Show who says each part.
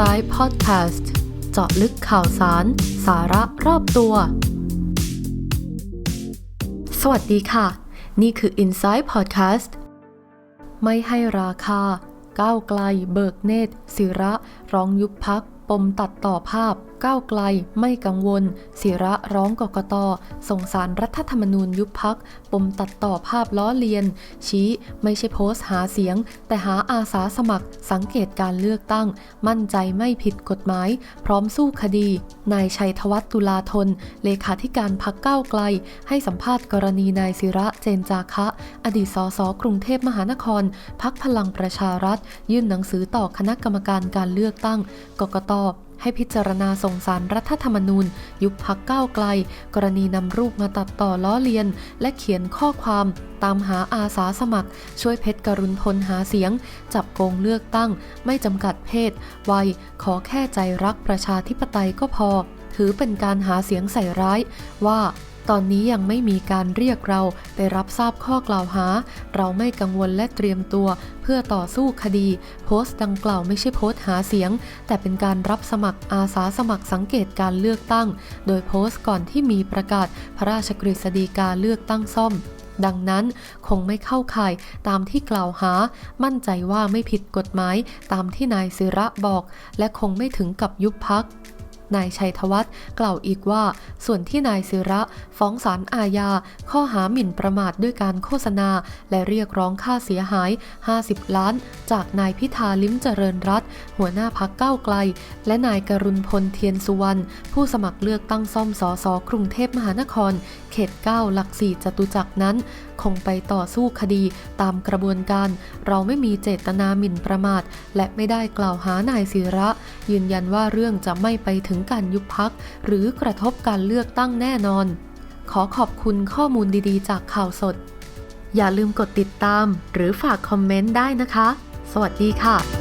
Speaker 1: Inside Podcast เจาะลึกข่าวสาร สาระรอบตัว สวัสดีค่ะ นี่คือ Inside Podcast ไม่ให้ราคา ก้าวไกล เบิกเนตรศิระ ร้องยุบพัก ปมตัดต่อภาพ ก้าวไกลไม่กังวล ศิระร้องกกตส่งสารรัฐธรรมนูญยุบพัก ปมตัดต่อภาพล้อเลียน ชี้ไม่ใช่โพสต์หาเสียง แต่หาอาสาสมัคร สังเกตการเลือกตั้ง มั่นใจไม่ผิดกฎหมาย พร้อมสู้คดี นายชัยธวัฒน์ตุลาธน เลขาธิการพักก้าวไกล ให้สัมภาษณ์กรณีนายศิระเจนจาคะ อดีตสสกรุงเทพมหานคร พักพลังประชารัฐ ยื่นหนังสือต่อคณะกรรมการการเลือกตั้ง กกต ให้พิจารณาส่งสารรัฐธรรมนูญ ยุบพักก้าวไกล กรณีนำรูปมาตัดต่อล้อเลียน และเขียนข้อความ ตามหาอาสาสมัคร ช่วยเพชรกรุณพลหาเสียง จับโกงเลือกตั้ง ไม่จำกัดเพศ วัย ขอแค่ใจรักประชาธิปไตยก็พอ ถือเป็นการหาเสียงใส่ร้ายว่า ตอนนี้ยังไม่มีการเรียกเราไปรับทราบข้อกล่าวหา เราไม่กังวลและเตรียมตัว เพื่อต่อสู้คดี โพสต์ดังกล่าวไม่ใช่โพสต์หาเสียง แต่เป็นการรับสมัครอาสาสมัครสังเกตการเลือกตั้ง โดยโพสต์ก่อนที่มีประกาศพระราชกฤษฎีกาเลือกตั้งซ่อมดังนั้นคงไม่เข้าข่ายตามที่กล่าวหา มั่นใจว่าไม่ผิดกฎหมายตามที่นายศิระบอก และคงไม่ถึงกับยุบพัก นายชัยธวัฒน์กล่าวอีกว่า ส่วนที่นายศิระฟ้องศาลอาญา ข้อหาหมิ่นประมาทด้วยการโฆษณา และเรียกร้องค่าเสียหาย 50 ล้าน จากนายพิธาลิ้มเจริญรัตหัวหน้าพักก้าวไกล และนายกรุณพลเทียนสุวรรณผู้สมัครเลือกตั้งซ่อมสอสอกรุงเทพมหานครเขต 9 หลักสี่จตุจักรนั้น คงไปต่อสู้คดีตามกระบวนการ เราไม่มีเจตนาหมิ่นประมาท และไม่ได้กล่าวหานายศิระ ยืนยันว่าเรื่องจะไม่ไปถึงการยุบพัก หรือกระทบการเลือกตั้งแน่นอน ขอขอบคุณข้อมูลดีๆ จากข่าวสด อย่าลืมกดติดตาม หรือฝากคอมเมนต์ได้นะคะ สวัสดีค่ะ